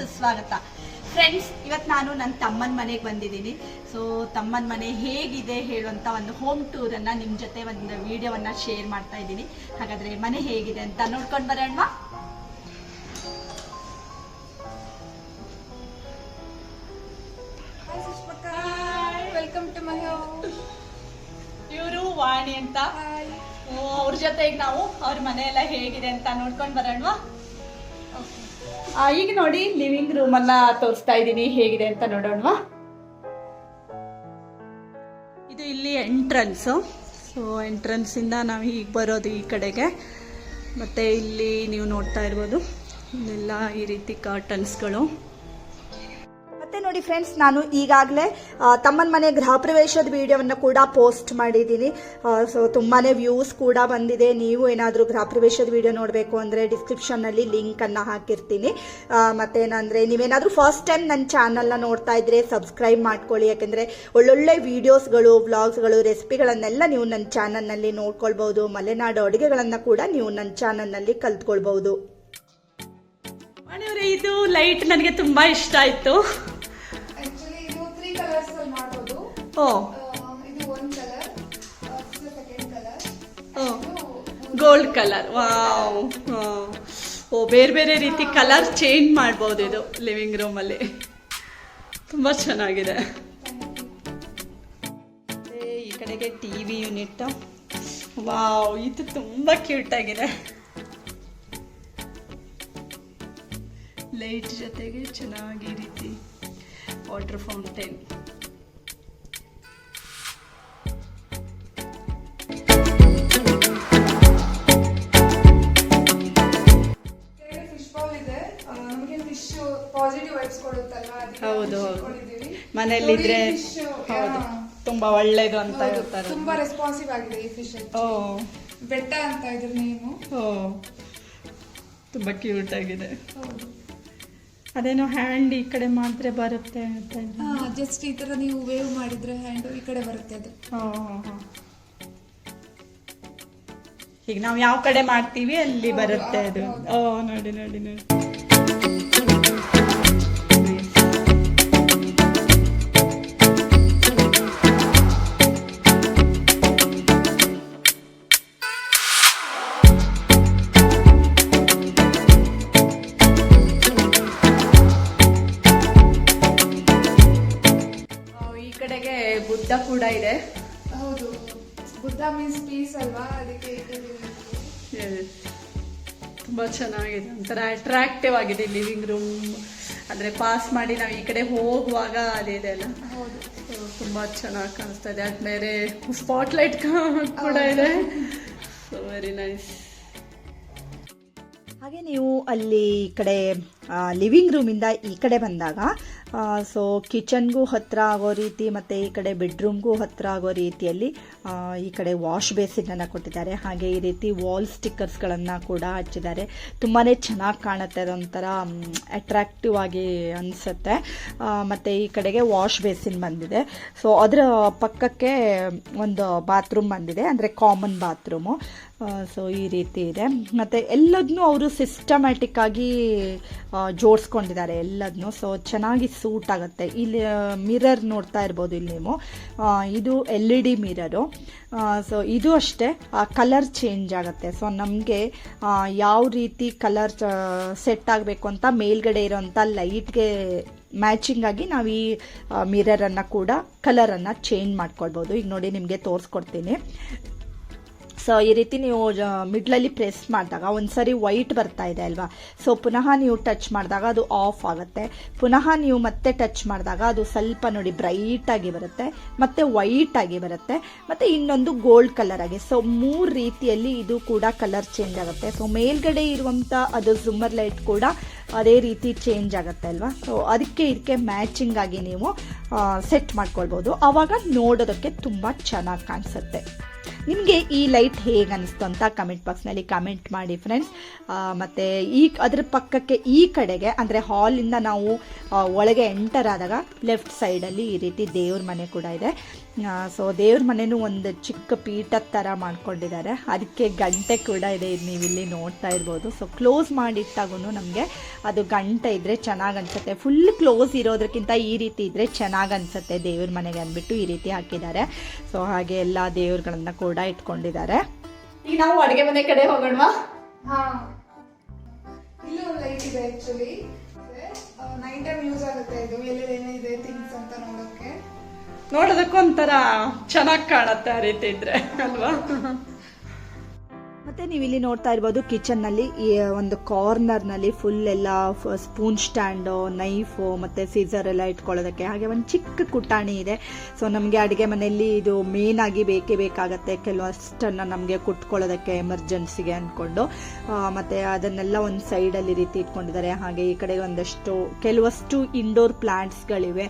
ಸುಸ್ವಾಗತ. ಫ್ರೆಂಡ್ಸ್ ಇವತ್ತು ನಾನು ನನ್ನ ತಮ್ಮನ ಮನೆಗೆ ಬಂದಿದ್ದೀನಿ. ಸೊ ತಮ್ಮನ ಮನೆ ಹೇಗಿದೆ ಹೇಳುವಂಥ ಒಂದು ಹೋಮ್ ಟೂರನ್ನು ನಿಮ್ಮ ಜೊತೆ ಒಂದು ವಿಡಿಯೋವನ್ನು ಶೇರ್ ಮಾಡ್ತಾ ಇದ್ದೀನಿ. ಹಾಗಾದರೆ ಮನೆ ಹೇಗಿದೆ ಅಂತ ನೋಡ್ಕೊಂಡು ಬರೋಣ house. ಇವರು ವಾಣಿ ಅಂತ. ಅವ್ರ ಜೊತೆಗೆ ನಾವು ಅವ್ರ ಮನೆ ಎಲ್ಲ ಹೇಗಿದೆ ಅಂತ ನೋಡ್ಕೊಂಡು ಬರೋಣವಾ? Okay. ಈಗ ನೋಡಿ ಲಿವಿಂಗ್ ರೂಮ್ ಅನ್ನ ತೋರಿಸ್ತಾ ಇದ್ದೀನಿ. ಹೇಗಿದೆ ಅಂತ ನೋಡೋಣವಾ? ಇದು ಇಲ್ಲಿ ಎಂಟ್ರನ್ಸ್ ಸೊ ಎಂಟ್ರನ್ಸ್ ಇಂದ ನಾವು ಈಗ ಬರೋದು ಈ ಕಡೆಗೆ. ಮತ್ತೆ ಇಲ್ಲಿ ನೀವು ನೋಡ್ತಾ ಇರ್ಬೋದು. ಇಲ್ಲೆಲ್ಲ ಈ ರೀತಿ ಕರ್ಟನ್ಸ್ಗಳು ಮತ್ತೆ ನೋಡಿ ಫ್ರೆಂಡ್ಸ್ ನಾನು ಈಗಾಗಲೇ ತಮ್ಮನ ಮನೆ ಗೃಹ ಪ್ರವೇಶದ ವಿಡಿಯೋವನ್ನು ಕೂಡ ಪೋಸ್ಟ್ ಮಾಡಿದ್ದೀನಿ. ಸೊ ತುಂಬಾ ವ್ಯೂಸ್ ಕೂಡ ಬಂದಿದೆ. ನೀವು ಏನಾದರೂ ಗೃಹ ಪ್ರವೇಶದ ವಿಡಿಯೋ ನೋಡಬೇಕು ಅಂದರೆ ಡಿಸ್ಕ್ರಿಪ್ಷನ್ನಲ್ಲಿ ಲಿಂಕನ್ನು ಹಾಕಿರ್ತೀನಿ. ಮತ್ತೇನಂದರೆ ನೀವೇನಾದರೂ ಫಸ್ಟ್ ಟೈಮ್ ನನ್ನ ಚಾನಲ್ನ ನೋಡ್ತಾ ಇದ್ರೆ ಸಬ್ಸ್ಕ್ರೈಬ್ ಮಾಡ್ಕೊಳ್ಳಿ. ಯಾಕೆಂದರೆ ಒಳ್ಳೊಳ್ಳೆ ವಿಡಿಯೋಸ್ಗಳು ವ್ಲಾಗ್ಸ್ಗಳು ರೆಸಿಪಿಗಳನ್ನೆಲ್ಲ ನೀವು ನನ್ನ ಚಾನಲ್ನಲ್ಲಿ ನೋಡ್ಕೊಳ್ಬೋದು ಮಲೆನಾಡು ಅಡುಗೆಗಳನ್ನು ಕೂಡ ನೀವು ನನ್ನ ಚಾನಲ್ನಲ್ಲಿ ಕಲ್ತ್ಕೊಳ್ಬೋದು ಇದು ಲೈಟ್ ನನಗೆ ತುಂಬಾ ಇಷ್ಟ ಆಯ್ತು. ಓ. ಇದು. ಓ. ಗೋಲ್ಡ್ ಕಲರ್ ವಾವ್ ಓ ಬೇರೆ ಬೇರೆ ರೀತಿ ಕಲರ್ ಚೇಂಜ್ ಮಾಡ್ಬೋದು ಇದು ಲಿವಿಂಗ್ ರೂಮಲ್ಲಿ ತುಂಬ ಚೆನ್ನಾಗಿದೆ. ಈ ಕಡೆಗೆ ಟಿ ವಿ ಯೂನಿಟ್ ವಾವ್ ಇದು ತುಂಬ ಕ್ಯೂಟ್ ಆಗಿದೆ. ಲೈಟ್ ಜೊತೆಗೆ ಚೆನ್ನಾಗಿ ರೀತಿ ವಾಟರ್ ಫೌಂಟೇನ್ ಹೌದು. ಮನೆಯಲ್ಲಿದ್ರೆ ಹೌದು ತುಂಬಾ ಒಳ್ಳೇದು ಅಂತ ಹೇಳ್ತಾರೆ. ತುಂಬಾ ರೆಸ್ಪಾನ್ಸಿವ್ ಆಗಿದೆ ಈ ಫಿಶ್ ಓ. ಬೆಟ್ಟ ಅಂತ ಇದ್ರ ನೇಮು ಓ. ತುಂಬಾ ಕ್ಯೂಟ್ ಆಗಿದೆ. ಅದೇನೋ ಹ್ಯಾಂಡ್ ಈ ಕಡೆ ಮಾಡಿದ್ರೆ ಬರುತ್ತೆ ಅಂತ. ಜಸ್ಟ್ ಈ ತರ ನೀವು ವೇವ್ ಮಾಡಿದ್ರೆ ಹ್ಯಾಂಡ್ ಈ ಕಡೆ ಬರುತ್ತೆ ಅದು. ಈಗ ನಾವು ಯಾವ ಕಡೆ ಮಾಡ್ತೀವಿ ಅಲ್ಲಿ ಬರುತ್ತೆ ಅದು. ಓ ನೋಡಿ ನೋಡಿ ನೋಡಿ. ಕಡೆಗೆ ಬುದ್ಧ ಕೂಡ ಇದೆ. ಹೌದು. ಬುದ್ಧ ಮೀನ್ಸ್ ಪೀಸ್ ಅಲ್ವಾ? ಅದಕ್ಕೆ ಈ. ತುಂಬಾ ಚೆನ್ನಾಗಿದೆ. ಒಂಥರ ಅಟ್ರಾಕ್ಟಿವ್ ಆಗಿದೆ ಲಿವಿಂಗ್ ರೂಮ್ ಅಂದರೆ ಪಾಸ್ ಮಾಡಿ ನಾವು ಈ ಕಡೆ ಹೋಗುವಾಗ ಅದಿದೆ ಅಲ್ಲ? ತುಂಬ ಚೆನ್ನಾಗಿ ಕಾಣಿಸ್ತಾ ಇದೆ. ಆದ್ಮೇಲೆ ಸ್ಪಾಟ್ ಲೈಟ್ ಕೂಡ ಇದೆ. ಸೊ ವೆರಿ ನೈಸ್ ಹಾಗೆ ನೀವು ಅಲ್ಲಿ ಈ ಕಡೆ ಲಿವಿಂಗ್ ರೂಮಿಂದ ಈ ಕಡೆ ಬಂದಾಗ ಸೊ ಕಿಚನ್ಗೂ ಹತ್ರ ಆಗೋ ರೀತಿ ಮತ್ತು ಈ ಕಡೆ ಬೆಡ್ರೂಮ್ಗೂ ಹತ್ರ ಆಗೋ ರೀತಿಯಲ್ಲಿ ಈ ಕಡೆ ವಾಶ್ ಬೇಸಿನನ್ನು ಕೊಟ್ಟಿದ್ದಾರೆ. ಹಾಗೆ ಈ ರೀತಿ ವಾಲ್ ಸ್ಟಿಕ್ಕರ್ಸ್ಗಳನ್ನು ಕೂಡ ಹಚ್ಚಿದ್ದಾರೆ. ತುಂಬಾ ಚೆನ್ನಾಗಿ ಕಾಣುತ್ತೆ ಅದೊಂಥರ ಅಟ್ರಾಕ್ಟಿವ್ ಆಗಿ ಅನಿಸುತ್ತೆ. ಮತ್ತು ಈ ಕಡೆಗೆ ವಾಶ್ ಬೇಸಿನ್ ಬಂದಿದೆ. ಸೊ ಅದರ ಪಕ್ಕಕ್ಕೆ ಒಂದು ಬಾತ್ರೂಮ್ ಬಂದಿದೆ, ಅಂದರೆ ಕಾಮನ್ ಬಾತ್ರೂಮು ಸೊ ಈ ರೀತಿ ಇದೆ. ಮತ್ತು ಎಲ್ಲದನ್ನೂ ಅವರು ಸಿಸ್ಟಮ್ಯಾಟಿಕ್ಕಾಗಿ ಜೋಡಿಸ್ಕೊಂಡಿದ್ದಾರೆ ಎಲ್ಲದನ್ನೂ ಸೊ ಚೆನ್ನಾಗಿ ಸೂಟ್ ಆಗುತ್ತೆ. ಇಲ್ಲಿ ಮಿರರ್ ನೋಡ್ತಾ ಇರ್ಬೋದು ಇಲ್ಲಿ ನೀವು. ಇದು L E D mirror so ಇದು ಅಷ್ಟೇ. ಕಲರ್ ಚೇಂಜ್ ಆಗುತ್ತೆ. ಸೊ ನಮಗೆ ಯಾವ ರೀತಿ ಕಲರ್ ಸೆಟ್ ಆಗಬೇಕು ಅಂತ ಮೇಲ್ಗಡೆ ಇರೋಂಥ ಲೈಟ್ಗೆ ಮ್ಯಾಚಿಂಗ್ ಆಗಿ ನಾವು ಈ ಮಿರರನ್ನು ಕೂಡ ಕಲರನ್ನು ಚೇಂಜ್ ಮಾಡ್ಕೊಳ್ಬೋದು. ಈಗ ನೋಡಿ ನಿಮಗೆ ತೋರಿಸ್ಕೊಡ್ತೀನಿ. ಸೊ ಈ ರೀತಿ ನೀವು ಮಿಡ್ಲಲ್ಲಿ ಪ್ರೆಸ್ ಮಾಡಿದಾಗ ಒಂದ್ಸರಿ ವೈಟ್ ಬರ್ತಾ ಇದೆ ಅಲ್ವಾ? ಸೊ ಪುನಃ ನೀವು ಟಚ್ ಮಾಡಿದಾಗ ಅದು ಆಫ್ ಆಗುತ್ತೆ. ಪುನಃ ನೀವು ಮತ್ತೆ ಟಚ್ ಮಾಡಿದಾಗ ಅದು ಸ್ವಲ್ಪ ನೋಡಿ ಬ್ರೈಟ್ ಆಗಿ ಬರುತ್ತೆ, ಮತ್ತೆ ವೈಟ್ ಆಗಿ ಬರುತ್ತೆ, ಮತ್ತೆ ಇನ್ನೊಂದು ಗೋಲ್ಡ್ ಕಲರ್ ಆಗಿ. ಸೊ ಮೂರು ರೀತಿಯಲ್ಲಿ ಇದು ಕೂಡ ಕಲರ್ ಚೇಂಜ್ ಆಗುತ್ತೆ. ಸೊ ಮೇಲ್ಗಡೆ ಇರುವಂಥ ಅದು ಜುಮ್ಮರ್ ಲೈಟ್ ಕೂಡ ಅದೇ ರೀತಿ ಚೇಂಜ್ ಆಗುತ್ತೆ ಅಲ್ವಾ? ಸೊ ಅದಕ್ಕೆ ಇದಕ್ಕೆ ಮ್ಯಾಚಿಂಗ್ ಆಗಿ ನೀವು ಸೆಟ್ ಮಾಡ್ಕೊಳ್ಬೋದು. ಆವಾಗ ನೋಡೋದಕ್ಕೆ ತುಂಬ ಚೆನ್ನಾಗಿ ಕಾಣಿಸುತ್ತೆ. ನಿಮಗೆ ಈ ಲೈಟ್ ಹೇಗೆ ಅನಿಸ್ತು ಅಂತ ಕಮೆಂಟ್ ಬಾಕ್ಸ್ನಲ್ಲಿ ಕಮೆಂಟ್ ಮಾಡಿ ಫ್ರೆಂಡ್ಸ್ ಮತ್ತು ಈ, ಅದರ ಪಕ್ಕಕ್ಕೆ ಈ ಕಡೆಗೆ, ಅಂದರೆ ಹಾಲಿಂದ ನಾವು ಒಳಗೆ ಎಂಟರ್ ಆದಾಗ ಲೆಫ್ಟ್ ಸೈಡಲ್ಲಿ ಈ ರೀತಿ ದೇವ್ರ ಮನೆ ಕೂಡ ಇದೆ. ಸೊ ದೇವ್ರ ಮನೆನೂ ಒಂದು ಚಿಕ್ಕ ಪೀಠದ ಥರ ಮಾಡ್ಕೊಂಡಿದ್ದಾರೆ. ಅದಕ್ಕೆ ಗಂಟೆ ಕೂಡ ಇದೆ ಇದು ನೀವು ಇಲ್ಲಿ ನೋಡ್ತಾ ಇರ್ಬೋದು. ಸೊ ಕ್ಲೋಸ್ ಮಾಡಿಟ್ಟಾಗೂ ನಮಗೆ ಅದು ಗಂಟೆ ಇದ್ದರೆ ಚೆನ್ನಾಗಿ ಅನ್ಸುತ್ತೆ. ಫುಲ್ ಕ್ಲೋಸ್ ಇರೋದಕ್ಕಿಂತ ಈ ರೀತಿ ಇದ್ದರೆ ಚೆನ್ನಾಗಿ ಅನ್ಸುತ್ತೆ ದೇವ್ರ ಮನೆಗೆ ಅಂದ್ಬಿಟ್ಟು ಈ ರೀತಿ ಹಾಕಿದ್ದಾರೆ. ಸೊ ಹಾಗೆ ಎಲ್ಲ ದೇವ್ರುಗಳನ್ನ ಕೂಡ ಇಟ್ಕೊಂಡಿದ್ದಾರೆ. ಈಗ ನಾವು ಅಡುಗೆ ಮನೆ ಕಡೆ ಹೋಗೋಣವಾ? ಲೈಟ್ ಇದೆ ಆಕ್ಚುಲಿ ನೈಟ್ ಟೈಮ್ ಯೂಸ್ ಆಗುತ್ತೆ ಇದು. ಎಲ್ಲೆಲ್ಲಿ ಏನಿದೆ ಥಿಂಗ್ಸ್ ಅಂತ ನೋಡೋಕೆ ನೋಡೋದಕ್ಕೂ ಒಂಥರ ಚೆನ್ನಾಗಿ ಕಾಣತ್ತೆ ಆ ರೀತಿ ಇದ್ರೆ ಅಲ್ವಾ? ಮತ್ತೆ ನೀವು ಇಲ್ಲಿ ನೋಡ್ತಾ ಇರ್ಬೋದು ಕಿಚನ್ನಲ್ಲಿ, ಈ ಒಂದು ಕಾರ್ನರ್ನಲ್ಲಿ ಫುಲ್ ಎಲ್ಲ ಸ್ಪೂನ್ ಸ್ಟ್ಯಾಂಡು ನೈಫು ಮತ್ತೆ ಸೀಸರ್ ಎಲ್ಲ ಇಟ್ಕೊಳ್ಳೋದಕ್ಕೆ. ಹಾಗೆ ಒಂದು ಚಿಕ್ಕ ಕುಟಾಣಿ ಇದೆ. ಸೊ ನಮಗೆ ಅಡುಗೆ ಮನೆಯಲ್ಲಿ ಇದು ಮೇನ್ ಆಗಿ ಬೇಕೇ ಬೇಕಾಗತ್ತೆ. ಕೆಲವಷ್ಟನ್ನು ನಮಗೆ ಕುಟ್ಕೊಳ್ಳೋದಕ್ಕೆ ಎಮರ್ಜೆನ್ಸಿಗೆ ಅಂದ್ಕೊಂಡು ಮತ್ತೆ ಅದನ್ನೆಲ್ಲ ಒಂದು ಸೈಡಲ್ಲಿ ರೀತಿ ಇಟ್ಕೊಂಡಿದ್ದಾರೆ. ಹಾಗೆ ಈ ಕಡೆ ಒಂದಷ್ಟು, ಕೆಲವಷ್ಟು ಇಂಡೋರ್ ಪ್ಲಾಂಟ್ಸ್ಗಳಿವೆ ಗಳಿವೆ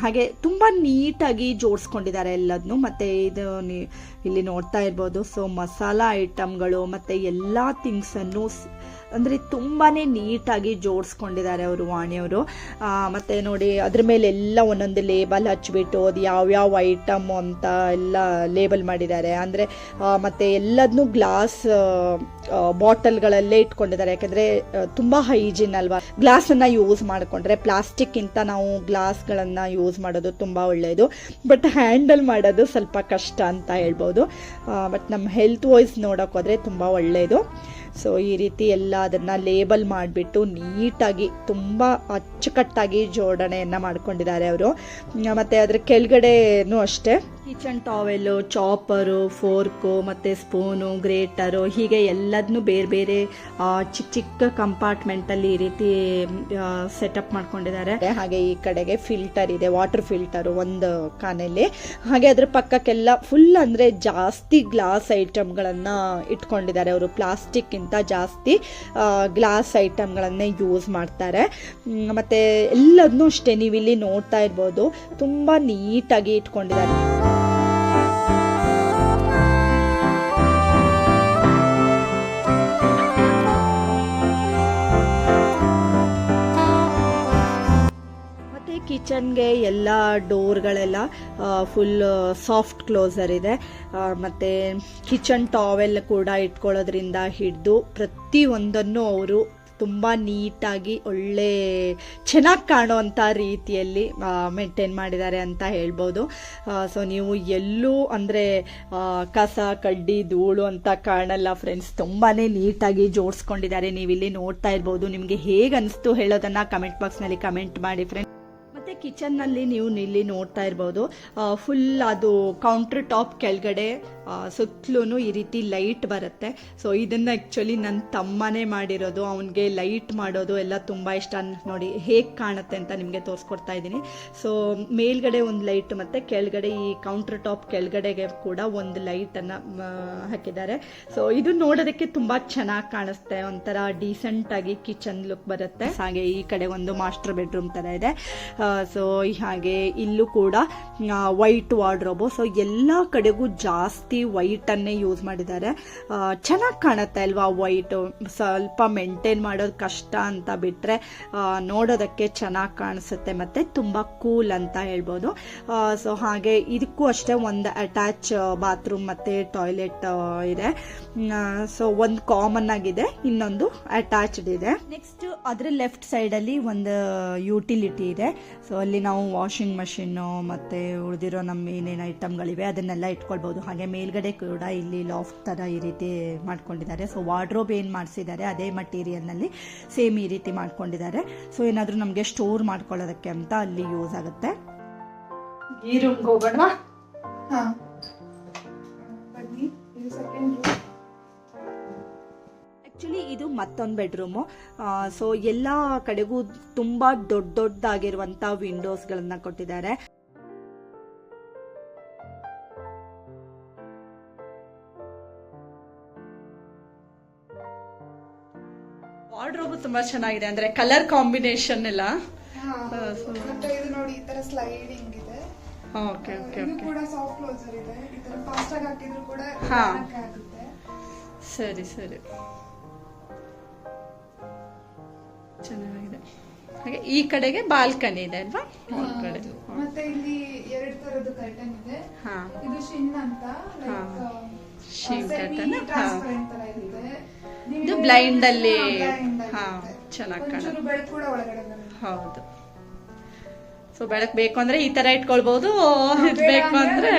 ಹಾಗೆ ತುಂಬ ನೀಟಾಗಿ ಜೋಡಿಸ್ಕೊಂಡಿದ್ದಾರೆ ಎಲ್ಲದನ್ನು ಮತ್ತೆ ಇದು ಇಲ್ಲಿ ನೋಡ್ತಾ ಇರ್ಬೋದು. ಸೊ ಮಸಾಲ ಐಟಮ್ಗಳು ಮತ್ತು ಎಲ್ಲ ಥಿಂಗ್ಸನ್ನು ಅಂದರೆ ತುಂಬಾ ನೀಟಾಗಿ ಜೋಡಿಸ್ಕೊಂಡಿದ್ದಾರೆ ಅವರು ವಾಣಿಯವರು ಮತ್ತು ನೋಡಿ, ಅದ್ರ ಮೇಲೆ ಎಲ್ಲ ಒಂದೊಂದು ಲೇಬಲ್ ಹಚ್ಚಿಬಿಟ್ಟು ಅದು ಯಾವ್ಯಾವ ಐಟಮ್ ಅಂತ ಎಲ್ಲ ಲೇಬಲ್ ಮಾಡಿದ್ದಾರೆ. ಅಂದರೆ ಮತ್ತು ಎಲ್ಲದನ್ನೂ ಗ್ಲಾಸ್ ಬಾಟಲ್ಗಳಲ್ಲೇ ಇಟ್ಕೊಂಡಿದ್ದಾರೆ. ಯಾಕಂದರೆ ತುಂಬ ಹೈಜಿನ್ ಅಲ್ವಾ? ಗ್ಲಾಸನ್ನು ಯೂಸ್ ಮಾಡಿಕೊಂಡ್ರೆ ಪ್ಲಾಸ್ಟಿಕ್ಕಿಂತ ನಾವು ಗ್ಲಾಸ್ಗಳನ್ನು ಯೂಸ್ ಮಾಡೋದು ತುಂಬ ಒಳ್ಳೆಯದು ಬಟ್ ಹ್ಯಾಂಡಲ್ ಮಾಡೋದು ಸ್ವಲ್ಪ ಕಷ್ಟ ಅಂತ ಹೇಳ್ಬೋದು. ಬಟ್ ನಮ್ಮ ಹೆಲ್ತ್ ವೈಸ್ ನೋಡೋಕ್ಕೋದ್ರೆ ತುಂಬ ಒಳ್ಳೆಯದು ಸೊ ಈ ರೀತಿ ಎಲ್ಲ ಅದನ್ನು ಲೇಬಲ್ ಮಾಡಿಬಿಟ್ಟು ನೀಟಾಗಿ ತುಂಬ ಅಚ್ಚುಕಟ್ಟಾಗಿ ಜೋಡಣೆಯನ್ನು ಮಾಡ್ಕೊಂಡಿದ್ದಾರೆ ಅವರು. ಮತ್ತು ಅದರ ಕೆಳಗಡೆನೂ ಅಷ್ಟೇ. ಕಿಚನ್ ಟಾವೆಲು ಚಾಪರು ಫೋರ್ಕು ಮತ್ತು ಸ್ಪೂನು ಗ್ರೇಟರು ಹೀಗೆ ಎಲ್ಲದನ್ನೂ ಬೇರೆ ಬೇರೆ ಚಿಕ್ಕ ಚಿಕ್ಕ ಕಂಪಾರ್ಟ್ಮೆಂಟಲ್ಲಿ ಈ ರೀತಿ ಸೆಟಪ್ ಮಾಡ್ಕೊಂಡಿದ್ದಾರೆ. ಹಾಗೆ ಈ ಕಡೆಗೆ ಫಿಲ್ಟರ್ ಇದೆ ವಾಟರ್ ಫಿಲ್ಟರು ಒಂದು ಕಾನಲ್ಲಿ. ಹಾಗೆ ಅದ್ರ ಪಕ್ಕಕ್ಕೆಲ್ಲ ಫುಲ್ ಅಂದರೆ ಜಾಸ್ತಿ ಗ್ಲಾಸ್ ಐಟಮ್ಗಳನ್ನು ಇಟ್ಕೊಂಡಿದ್ದಾರೆ ಅವರು ಪ್ಲಾಸ್ಟಿಕ್ಕಿಂತ ಜಾಸ್ತಿ ಗ್ಲಾಸ್ ಐಟಮ್ಗಳನ್ನೇ ಯೂಸ್ ಮಾಡ್ತಾರೆ. ಮತ್ತು ಎಲ್ಲದನ್ನೂ ಅಷ್ಟೇ, ನೀವಿಲ್ಲಿ ನೋಡ್ತಾ ಇರ್ಬೋದು. ತುಂಬ ನೀಟಾಗಿ ಇಟ್ಕೊಂಡಿದ್ದಾರೆ. ಕಿಚನ್ಗೆ ಎಲ್ಲ ಡೋರ್ಗಳೆಲ್ಲ ಫುಲ್ ಸಾಫ್ಟ್ ಕ್ಲೋಸರ್ ಇದೆ. ಮತ್ತು ಕಿಚನ್ ಟಾವೆಲ್ ಕೂಡ ಇಟ್ಕೊಳ್ಳೋದ್ರಿಂದ ಹಿಡಿದು ಪ್ರತಿಯೊಂದನ್ನು ಅವರು ತುಂಬ ನೀಟಾಗಿ ಒಳ್ಳೆ ಚೆನ್ನಾಗಿ ಕಾಣುವಂಥ ರೀತಿಯಲ್ಲಿ ಮೇಂಟೈನ್ ಮಾಡಿದ್ದಾರೆ ಅಂತ ಹೇಳ್ಬೋದು. ಸೊ ನೀವು ಎಲ್ಲೂ ಅಂದರೆ ಕಸ, ಕಡ್ಡಿ, ಧೂಳು ಅಂತ ಕಾಣಲ್ಲ ಫ್ರೆಂಡ್ಸ್ ತುಂಬಾ ನೀಟಾಗಿ ಜೋಡಿಸ್ಕೊಂಡಿದ್ದಾರೆ. ನೀವು ಇಲ್ಲಿ ನೋಡ್ತಾ ಇರ್ಬೋದು. ನಿಮಗೆ ಹೇಗೆ ಅನಿಸ್ತು ಹೇಳೋದನ್ನು ಕಮೆಂಟ್ ಬಾಕ್ಸ್ನಲ್ಲಿ ಕಮೆಂಟ್ ಮಾಡಿ ಫ್ರೆಂಡ್ಸ್ ಕಿಚನ್ನಲ್ಲಿ ನೀವು ಇಲ್ಲಿ ನೋಡ್ತಾ ಇರ್ಬೋದು. ಫುಲ್ ಅದು ಕೌಂಟ್ರ್ ಟಾಪ್ ಕೆಳಗಡೆ ಸುತ್ತಲೂ ಈ ರೀತಿ ಲೈಟ್ ಬರುತ್ತೆ. ಸೊ ಇದನ್ನು ಆ್ಯಕ್ಚುಲಿ ನನ್ನ ತಮ್ಮನೇ ಮಾಡಿರೋದು. ಅವನಿಗೆ ಲೈಟ್ ಮಾಡೋದು ಎಲ್ಲ ತುಂಬ ಇಷ್ಟ. ನೋಡಿ, ಹೇಗೆ ಕಾಣುತ್ತೆ ಅಂತ ನಿಮಗೆ ತೋರಿಸ್ಕೊಡ್ತಾ ಇದ್ದೀನಿ. ಸೊ ಮೇಲ್ಗಡೆ ಒಂದು ಲೈಟ್ ಮತ್ತು ಕೆಳಗಡೆ ಈ ಕೌಂಟ್ರ್ ಟಾಪ್ ಕೆಳಗಡೆಗೆ ಕೂಡ ಒಂದು ಲೈಟನ್ನು ಹಾಕಿದ್ದಾರೆ. ಸೊ ಇದು ನೋಡೋದಕ್ಕೆ ತುಂಬ ಚೆನ್ನಾಗಿ ಕಾಣಿಸುತ್ತೆ ಒಂಥರ ಡೀಸೆಂಟಾಗಿ ಕಿಚನ್ ಲುಕ್ ಬರುತ್ತೆ. ಹಾಗೆ ಈ ಕಡೆ ಒಂದು ಮಾಸ್ಟರ್ ಬೆಡ್ರೂಮ್ ಥರ ಇದೆ. ಸೊ ಹಾಗೆ ಇಲ್ಲೂ ಕೂಡ ವೈಟ್ ವಾರ್ಡ್ರೋಬು ಸೊ ಎಲ್ಲ ಕಡೆಗೂ ಜಾಸ್ತಿ ವೈಟನ್ನೇ ಯೂಸ್ ಮಾಡಿದ್ದಾರೆ. ಚೆನ್ನಾಗಿ ಕಾಣುತ್ತೆ ಅಲ್ವಾ ವೈಟು ಸ್ವಲ್ಪ ಮೇಂಟೈನ್ ಮಾಡೋದು ಕಷ್ಟ ಅಂತ ಬಿಟ್ಟರೆ ನೋಡೋದಕ್ಕೆ ಚೆನ್ನಾಗಿ ಕಾಣಿಸುತ್ತೆ ಮತ್ತು ತುಂಬ ಕೂಲ್ ಅಂತ ಹೇಳ್ಬೋದು. ಸೊ ಹಾಗೆ ಇದಕ್ಕೂ ಅಷ್ಟೇ ಒಂದು ಅಟ್ಯಾಚ್ ಬಾತ್ರೂಮ್ ಮತ್ತು ಟಾಯ್ಲೆಟ್ ಇದೆ. ಸೊ ಒಂದು ಕಾಮನ್ ಆಗಿದೆ, ಇನ್ನೊಂದು ಅಟ್ಯಾಚ್ಡ್ ಇದೆ. ನೆಕ್ಸ್ಟ್ ಅದ್ರ ಲೆಫ್ಟ್ ಸೈಡಲ್ಲಿ ಒಂದು ಯುಟಿಲಿಟಿ ಇದೆ. ಸೊ ಅಲ್ಲಿ ನಾವು ವಾಷಿಂಗ್ ಮಷಿನ್ನು ಮತ್ತು ಉಳಿದಿರೋ ನಮ್ಮ ಏನೇನು ಐಟಮ್ಗಳಿವೆ ಅದನ್ನೆಲ್ಲ ಇಟ್ಕೊಳ್ಬೋದು. ಹಾಗೆ ಮೇಲ್ಗಡೆ ಕೂಡ ಇಲ್ಲಿ ಲಾಫ್ಟ್ ಥರ ಈ ರೀತಿ ಮಾಡ್ಕೊಂಡಿದ್ದಾರೆ. ಸೊ ವಾರ್ಡ್ರೋಬ್ ಏನು ಮಾಡಿಸಿದ್ದಾರೆ ಅದೇ ಮಟೀರಿಯಲ್ನಲ್ಲಿ ಸೇಮ್ ಈ ರೀತಿ ಮಾಡ್ಕೊಂಡಿದ್ದಾರೆ. ಸೊ ಏನಾದರೂ ನಮಗೆ ಸ್ಟೋರ್ ಮಾಡ್ಕೊಳ್ಳೋದಕ್ಕೆ ಅಂತ ಅಲ್ಲಿ ಯೂಸ್ ಆಗುತ್ತೆ. ಈ ರೂಮ್ಗೆ ಹೋಗೋಣವಾ ಹಾಂ. ಬನ್ನಿ ಇದು ಸೆಕೆಂಡ್ ಆ್ಯಕ್ಚುಲಿ ಇದು ಮತ್ತೊಂದು ಬೆಡ್ರೂಮು. ಸೊ ಎಲ್ಲ ಕಡೆಗೂ ತುಂಬ ದೊಡ್ಡ ದೊಡ್ಡದಾಗಿರುವಂಥ ವಿಂಡೋಸ್ಗಳನ್ನು ಕೊಟ್ಟಿದ್ದಾರೆ. ವಾರ್ಡ್ರೋಬ್ ತುಂಬಾ ಚೆನ್ನಾಗಿದೆ ಅಂದ್ರೆ ಕಲರ್ ಕಾಂಬಿನೇಷನ್ ಎಲ್ಲ. ಹಾ ಮತ್ತೆ ಇದು ನೋಡಿ ಈ ತರ ಸ್ಲೈಡಿಂಗ್ ಇದೆ. ಓಕೆ ಓಕೆ ಇದು ಓಕೆ ಕೂಡ ಸಾಫ್ಟ್ ಕ್ಲೋಸರ್ ಇದೆ. ಈ ತರ ಫಾಸ್ಟ್ ಆಗಿ ಹಾಕಿದ್ರು ಕೂಡ ಹಾ. ಆಗುತ್ತೆ ಸರಿ ಸರಿ. ಚೆನ್ನಾಗಿದೆ. ಹಾಗೆ ಈ ಕಡೆಗೆ ಬಾಲ್ಕನಿ ಇದೆ ಅಲ್ವಾ? ಕಡೆ ಹೌದು. ಮತ್ತೆ ಇಲ್ಲಿ ಎರಡು ತರದ್ದು ಕರ್ಟನ್ ಇದೆ. ಹಾ. ಇದು ಶಿನ್ ಅಂತ ಶಿನ್ ಕರ್ಟನ್ ಇದು ಬ್ಲೈಂಡ್ ಅಲ್ಲಿ, ಹಾ. ಚೆನ್ನಾಗ್ ಕಾಣುತ್ತೆ. ಹೌದು. ಸೊ ಬೆಳಕ್ ಬೇಕು ಅಂದ್ರೆ ಈ ತರ ಇಟ್ಕೊಳ್ಬಹುದು ಇದು ಬೇಕು ಅಂದ್ರೆ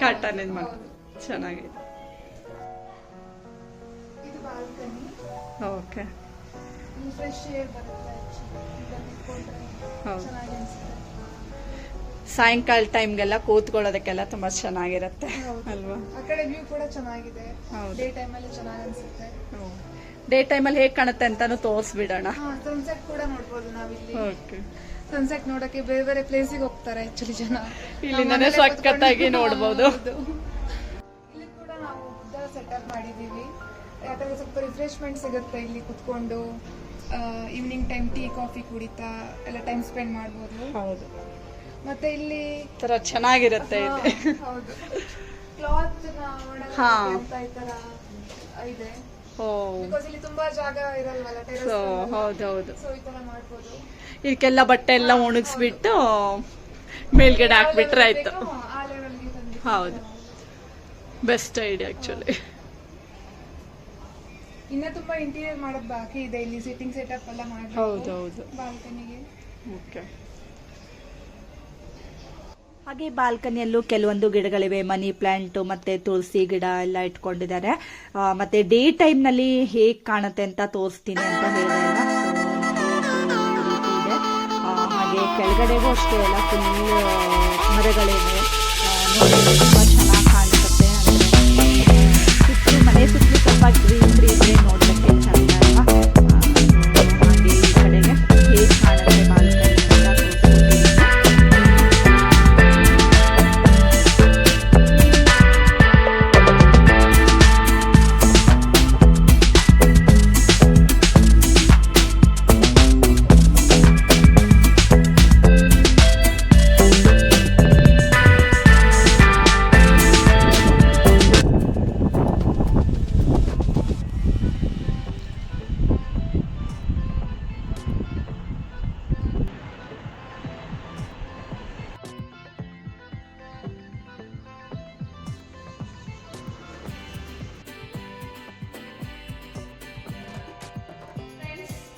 ಕರ್ಟನ್ ಇದು ಮಾಡಿ ಚೆನ್ನಾಗಿದೆ. ಓಕೆ. ಫ್ರೆಶ್ ಏರ್ ಬರುತ್ತೆ ಸಾಯಂಕಾಲ ಟೈಮ್ಗೆಲ್ಲ ಕೂತ್ಕೊಳ್ಳೋದಕ್ಕೆಲ್ಲ ತುಂಬಾ ಚೆನ್ನಾಗಿರುತ್ತೆ ಅಲ್ವಾ? ಆ ಕಡೆ ವ್ಯೂ ಕೂಡ ಚೆನ್ನಾಗಿದೆ. ಹೌದು. ಡೇ ಟೈಮ್ ಅಲ್ಲಿ ಚೆನ್ನಾಗಿ ಅನ್ಸುತ್ತೆ. ಡೇ ಟೈಮಲ್ಲಿ ಹೇಗ್ ಕಾಣುತ್ತೆ ಅಂತಾನು ತೋರಿಸ್ಬಿಡೋಣ. ಸನ್ಸೆಟ್ ಕೂಡ ನೋಡ್ಬೋದು ನಾವಿಲ್ಲಿ. ಓಕೆ. ಸನ್ಸೆಟ್ ನೋಡಕ್ಕೆ ಬೇರೆ ಬೇರೆ ಪ್ಲೇಸಿಗೆ ಹೋಗ್ತಾರೆ ಆಕ್ಚುಲಿ ಜನ. ಇಲ್ಲಿಂದನೇ ಸಕ್ಕತ್ತಾಗಿ ನೋಡಬಹುದು ಸಖತ್ತಾಗಿ ನೋಡ್ಬೋದು. ಇಲ್ಲಿ ಕೂಡ ನಾವು ಸೆಟಪ್ ಮಾಡಿದೀವಿ ಯಾಕಂದ್ರೆ ಸ್ವಲ್ಪ ರಿಫ್ರೆಶ್ಮೆಂಟ್ ಸಿಗುತ್ತೆ ಇಲ್ಲಿ ಕುತ್ಕೊಂಡು. ಈವ್ನಿಂಗ್ ಟೈಮ್ ಟೀ ಕಾಫಿ ಕುಡಿತಾ ಎಲ್ಲ ಟೈಮ್ ಸ್ಪೆಂಡ್ ಮಾಡ್ಬೋದು. ಹೌದು. ಮತ್ತೆ ಇಲ್ಲಿ ತರ ಚೆನ್ನಾಗಿರುತ್ತೆ ಇಲ್ಲಿ. ಹೌದು. ಕ್ಲಾತ್ ಹಾ. ಇದೆ. ಓ ಬಿಕಾಸ್ ಇಲ್ಲಿ ತುಂಬಾ ಜಾಗ ಇರಲ್ವಲ್ಲ ಸೊ ಸೋ ಹೌದು ಸೊ ಈ ತರ ಮಾಡ್ಬೋದು. ಇದಕ್ಕೆಲ್ಲ ಬಟ್ಟೆ ಎಲ್ಲ ಒಣಗಿಸ್ಬಿಟ್ಟು ಮೇಲ್ಗಡೆ ಹಾಕ್ಬಿಟ್ರೆ ಆಯ್ತು. ಬೇಕು, ಆ ಲೆವೆಲ್ಗೆ ತಂದು ಹೌದು. ಬೆಸ್ಟ್ ಐಡಿಯಾ ಆಕ್ಚುಲಿ ಇನ್ನ ತುಂಬಾ ಇಂಟೀರಿಯರ್ ಮಾಡೋದು ಬಾಕಿ ಇದೆ. ಇಲ್ಲಿ ಸಿಟ್ಟಿಂಗ್ ಸೆಟಪ್ ಎಲ್ಲ ಮಾಡಬೇಕು. ಹೌದು. ಬಾಲ್ಕನಿಗೆ ಓಕೆ. ಹಾಗೆ ಬಾಲ್ಕನಿಯಲ್ಲೂ ಕೆಲವೊಂದು ಗಿಡಗಳಿವೆ. ಮನಿ ಪ್ಲಾಂಟ್ ಮತ್ತೆ ತುಳಸಿ ಗಿಡ ಎಲ್ಲ ಇಟ್ಕೊಂಡಿದ್ದಾರೆ. ಮತ್ತೆ ಡೇ ಟೈಮ್ನಲ್ಲಿ ಹೇಗ್ ಕಾಣುತ್ತೆ ಅಂತ ತೋರಿಸ್ತೀನಿ ಅಂತ ಆ, ಹಾಗೆ ಕೆಳಗಡೆಗೂ ಅಷ್ಟೇ ಎಲ್ಲ ಫುಲ್ ಮರಗಳಿವೆ. ತುಂಬಾ ನೋಡೋಕೆ ಚೆನ್ನಾಗಿ 53339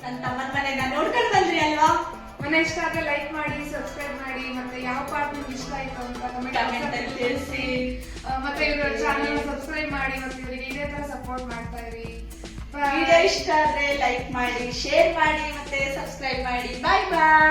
ನನ್ನ ತಮ್ಮನ ಮನೆನ ನೋಡ್ಕೊಂಡು ಬಂದ್ರಿ ಅಲ್ವಾ? ಮನೆ ಇಷ್ಟ ಆದ್ರೆ ಲೈಕ್ ಮಾಡಿ ಸಬ್ಸ್ಕ್ರೈಬ್ ಮಾಡಿ ಮತ್ತೆ ಯಾವ ಪಾರ್ಟ್ ನಿಮ್ಗೆ ಇಷ್ಟ ಆಯ್ತು ಅಂತ ಕಮೆಂಟ್ ಅಲ್ಲಿ ತಿಳಿಸಿ. ಮತ್ತೆ ಇವ್ರ ಚಾನಲ್ ಸಬ್ಸ್ಕ್ರೈಬ್ ಮಾಡಿ ಮತ್ತೆ ಇವರಿಗೆ ಇದೇ ತರ ಸಪೋರ್ಟ್ ಮಾಡ್ತಾ ಇರಿ. ವಿಡಿಯೋ ಇಷ್ಟ ಆದ್ರೆ ಲೈಕ್ ಮಾಡಿ ಶೇರ್ ಮಾಡಿ ಮತ್ತೆ ಸಬ್ಸ್ಕ್ರೈಬ್ ಮಾಡಿ. ಬಾಯ್ ಬಾಯ್